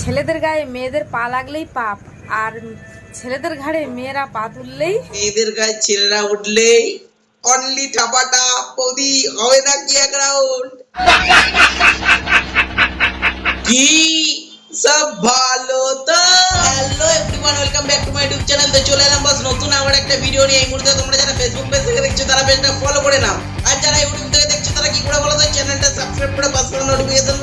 ছেলেদের গায়ে মেয়েদের পা লাগলেই পাপ, আর ছেলেদের ঘাড়ে মেয়েরা পা তুললেই মেয়েদের গায়ে ছেলেরা উঠলেই অনলি ঠাপাটা বৌদি হবে না কি কি সব ভালো তো? Hello everyone welcome back to my YouTube channel তো চলে এলাম বাস নতুন আবার একটা ভিডিও নিয়ে। এই মুহূর্তে তোমরা যারা ফেসবুক পেজ থেকে দেখছ, তারা পেজটা ফলো করে নাও। আর যারা ইউটিউব থেকে দেখছ, তারা কি করে বলো তো? চ্যানেলটা সাবস্ক্রাইব করে করে নোটিফিকেশন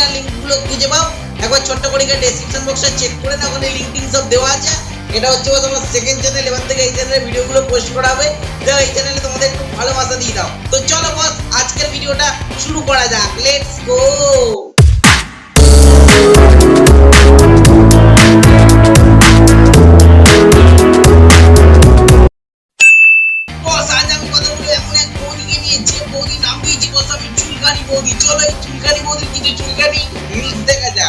না লিঙ্কগুলো খুঁজে পাও। একবার ছোট্ট করে গিয়ে ডেসক্রিপশন বক্সটা চেক করে না ওখানে লিঙ্ক সব দেওয়া আছে। এটা হচ্ছে আমার সেকেন্ড চ্যানেল এবার থেকে এই চ্যানেলে ভিডিওগুলো পোস্ট করা হবে। তো এই চ্যানেলে তোমাদের একটু ভালোবাসা দিয়ে দাও। তো চলো বস আজকের ভিডিওটা শুরু করা যাক। লেটস গো বৌদি নাম দিয়েছি বৌদি। চলো চুলকানি মোদির কিছু চুলকানি নিউজ দেখা যা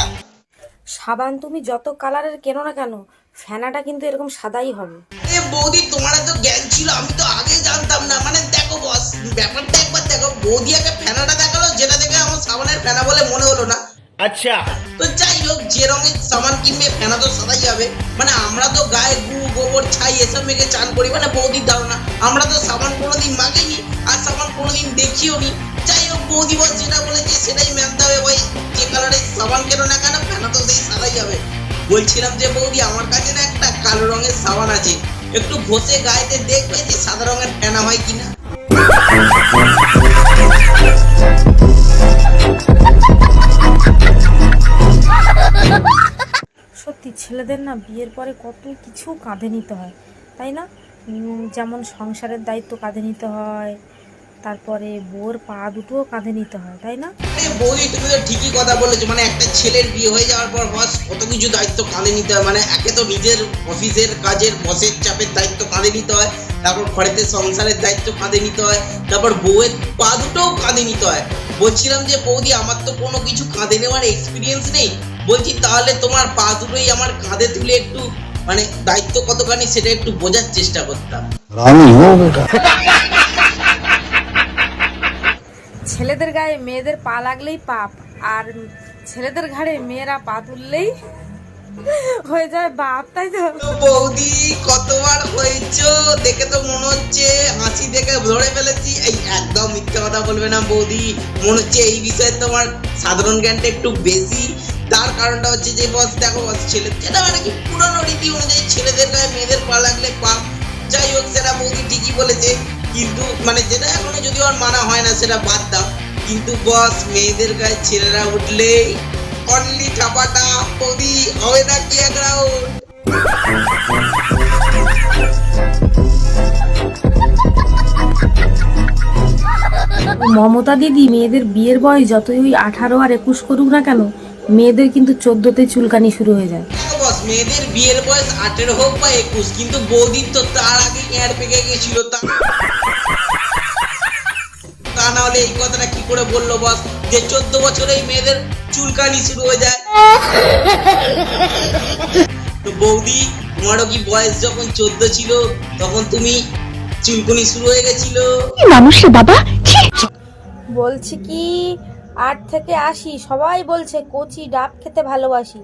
সাবান তুমি যত কালারের কেনো না কেন ফেনাটা কিন্তু এরকম সাদাই হবে। এ বৌদি তোমার তো জ্ঞান ছিল আমি তো আগে জানতাম না। মানে দেখো বস ব্যাপারটা একবার দেখো। বৌদি আগে ফেনাটা দেখাল যেটা দেখে আমার সাবানের ফেনা বলে মনে হলো না। আচ্ছা। তো যাই হোক যে রঙের সামান কিনবে ফেনা তো সাদাই যাবে। মানে আমরা তো গায়ে গু গোবর ছাই এসব মেঘে চান করি মানে বৌদির ধারণা। আমরা তো সাবান কোনোদিন মাগিনি আর সাবান কোনোদিন দেখিও নি যাই হোক বৌদি বস যেটা বলেছে সেটাই মানতে হবে ভাই। যে কালারের সাবান কেন না কেন ফেনা তো সেই সাদাই যাবে। বলছিলাম যে বৌদি আমার কাছে না একটা কালো রঙের সাবান আছে। একটু ঘষে গায়েতে দেখবে যে সাদা রঙের ফেনা হয় কিনা। ছেলেদের না বিয়ের পরে কত কিছু কাঁধে নিতে হয়, তাই না? যেমন সংসারের দায়িত্ব কাঁধে নিতে হয়, তারপরে বউর পা দুটোও কাঁধে নিতে হয়, তাই না? বৌদি, তুমি তো ঠিকই কথা বলেছ মানে একটা ছেলের বিয়ে হয়ে যাওয়ার পর বস, কত কিছু দায়িত্ব কাঁধে নিতে হয় মানে একে তো নিজের অফিসের কাজের, বসের চাপের দায়িত্ব কাঁধে নিতে হয়, তারপর ঘরেতে সংসারের দায়িত্ব কাঁধে নিতে হয়, তারপর বউয়ের পা দুটোও কাঁধে নিতে হয়। বলছিলাম যে বৌদি, আমার তো কোনো কিছু কাঁধে নেওয়ার এক্সপিরিয়েন্স নেই বলছি তাহলে তোমার পা দুটোই আমার কাঁধে তুলে একটু মানে দায়িত্ব কতখানি সেটা একটু বোঝার চেষ্টা করতাম। ছেলেদের গায়ে মেয়েদের পা লাগলেই পাপ আর ছেলেদের ঘাড়ে মেয়েরা পা তুললেই হয়ে যায় বাপ তাই তো বৌদি কতবার হয়েছো? দেখে তো মনে হচ্ছে হাসি দেখে ধরে ফেলেছি। এই একদম মিথ্যা কথা বলবে না বৌদি। মনে হচ্ছে এই বিষয়ে তোমার সাধারণ জ্ঞানটা একটু বেশি। তার কারণটা হচ্ছে যে বস, দেখো বস, ছেলে যেটা মানে কি পুরনো রীতি অনুযায়ী ছেলেদের গায়ে মেয়েদের পা লাগলে পাপ যাই হোক, সেটা বৌদি ঠিকই বলেছে, কিন্তু মানে যেটা এখনও যদি ওর মানা হয় না, সেটা বাদ দাও। কিন্তু বস, মেয়েদের গায়ে ছেলেরা উঠলে অনলি ঠাপাটা বৌদি, হবে না কি মমতা দিদি, মেয়েদের বিয়ের বয়স যতই ওই আঠারো আর একুশ করুক না কেন মেয়েদের কিন্তু চোদ্দতে চুলকানি শুরু হয়ে যায়। মেয়েদের বিয়ের বয়স আঠেরো হোক বা একুশ কিন্তু বৌদির তো তার আগে এয়ার পেকে গেছিল তা না হলে এই কথাটা কি করে বলল বস যে চোদ্দ বছরেই মেয়েদের চুলকানি শুরু হয়ে যায়। তো বৌদি তোমারও কি বয়স যখন চোদ্দ ছিল তখন তুমি চুলকুনি শুরু হয়ে গেছিল? বলছি কি আট থেকে আসি সবাই বলছে কচি ডাব খেতে ভালোবাসি।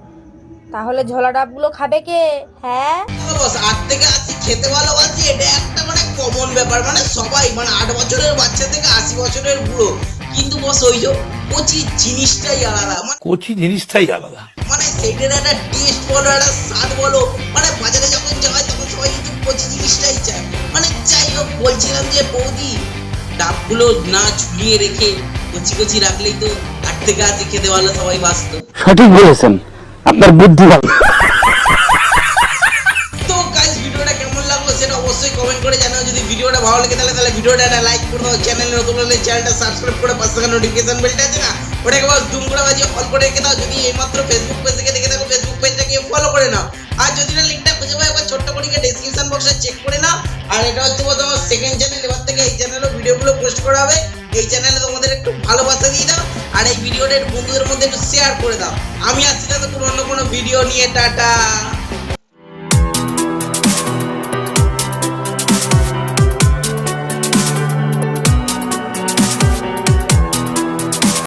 তাহলে ঝোলা ডাবগুলো খাবে কে? হ্যাঁ? বস আট থেকে আশি খেতে ভালোবাসি এটা একটা মানে কমন ব্যাপার। মানে সবাই মানে আট বছরের বাচ্চা থেকে আশি বছরের বুড়ো। কিন্তু বস ওই যে কচি জিনিসটাই আলাদা। মানে कोची জিনিসটাই আলাদা। মানে সেইটার একটা টেস্ট বলো একটা স্বাদ বলো। মানে বাজারে যখন যাওয়ায় তখন সবাই কিন্তু কচি জিনিসটাই চায়। মানে যাই হোক বলছিলাম যে বৌদি ডাবগুলো না ঝুলিয়ে রেখে কচি কচি রাখলেই তো আট থেকে খেতে ভালো সবাই বাঁচত। সঠিক বলেছেন। আপনার বুদ্ধি ভালো। তো গাইস ভিডিওটা কেমন লাগল সেটা অবশ্যই কমেন্ট করে জানাও। যদি ভিডিওটা ভালো লাগে তাহলে তাহলে ভিডিওটা একটা লাইক করে দাও। চ্যানেলে নতুন হলে চ্যানেলটা সাবস্ক্রাইব করে পাশে থাকা নোটিফিকেশন বেলটা আছে না? ওটাকে বাস জুম করে বাজিয়ে অল করে রেখে দাও। যদি এইমাত্র ফেসবুক পেজ থেকে দেখে থাকো ফেসবুক পেজটাকে ফলো করে নাও। আর যদি না লিঙ্কটা খুঁজে পাও একবার ছোট্ট করে ডেসক্রিপশন বক্সে চেক করে নাও। আর এটা হচ্ছে বলতে আমার সেকেন্ড চ্যানেল এবার থেকে এই চ্যানেলও ভিডিওগুলো পোস্ট করা হবে। এই চ্যানেলে তোমাদের একটু ভালোবাসা দিয়ে দাও, আর এই ভিডিওটা বন্ধুদের মধ্যে একটু শেয়ার করে দাও। আমি আসছি না তো কোনো অন্য কোনো ভিডিও নিয়ে, টাটা।